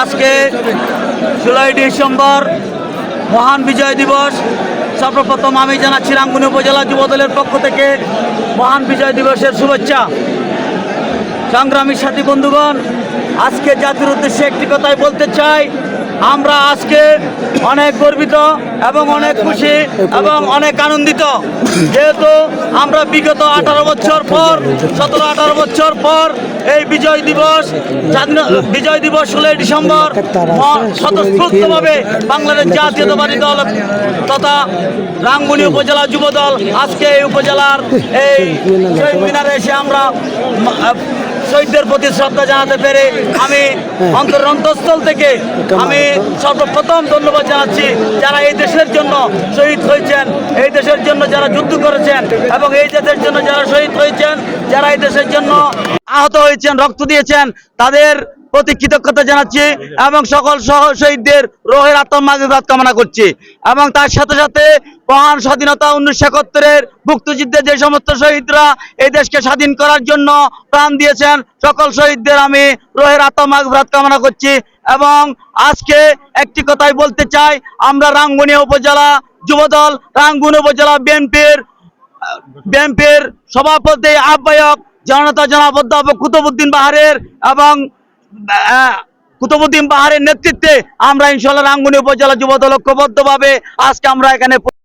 আজকে ষোলোই ডিসেম্বর মহান বিজয় দিবস। সর্বপ্রথম আমি জানাচ্ছি রাঙ্গুনি উপজেলা যুবদলের পক্ষ থেকে মহান বিজয় দিবসের শুভেচ্ছা। সংগ্রামী সাথী বন্ধুগণ, আজকে জাতির উদ্দেশ্যে একটি কথাই বলতে চাই। আমরা আজকে অনেক গর্বিত এবং অনেক খুশি এবং অনেক আনন্দিত। যেহেতু আমরা বিগত আঠারো বছর পর, সতেরো, আঠারো বছর পর এই বিজয় দিবস বিজয় দিবস ষোলোই ডিসেম্বর স্বতঃস্ফূর্তভাবে বাংলাদেশ জাতীয়তাবাদী দল তথা রাঙ্গুনি উপজেলা যুব দল আজকে এই উপজেলার এই মিনারে এসে আমরা শহীদদের প্রতি শ্রদ্ধা জানাতে পেরে আমি অন্তর অন্তঃস্থল থেকে আমি সর্বপ্রথম ধন্যবাদ জানাচ্ছি যারা এই দেশের জন্য শহীদ হয়েছেন এই দেশের জন্য যারা যুদ্ধ করেছেন এবং এই দেশের জন্য যারা শহীদ হয়েছেন যারা এই দেশের জন্য আহত হয়েছেন রক্ত দিয়েছেন তাদের প্রতি কৃতজ্ঞতা জানাচ্ছি এবং সকল সহ শহীদদের রোহের আত্মমাগবাদ কামনা করছি এবং তার সাথে সাথে মহান স্বাধীনতা উনিশশো একাত্তরের মুক্তিযুদ্ধে যে সমস্ত শহীদরা এই দেশকে স্বাধীন করার জন্য প্রাণ দিয়েছেন, সকল শহীদদের আমি রোহের আত্মমাগবাদ কামনা করছি এবং আজকে একটি কথাই বলতে চাই, আমরা রাঙ্গুনিয়া উপজেলা যুবদল, রাঙ্গুনি উপজেলা বিএনপির বিএনপির সভাপতি আহ্বায়ক জনতা জনাব অধ্যাপক কুতুবুদ্দিন বাহারের এবং কুতুবুদ্দিন পাহাড়ের নেতৃত্বে আমরা ইনশাল্লাহ রাঙ্গুনি উপজেলা যুবদল ঐক্যবদ্ধভাবে আজকে আমরা এখানে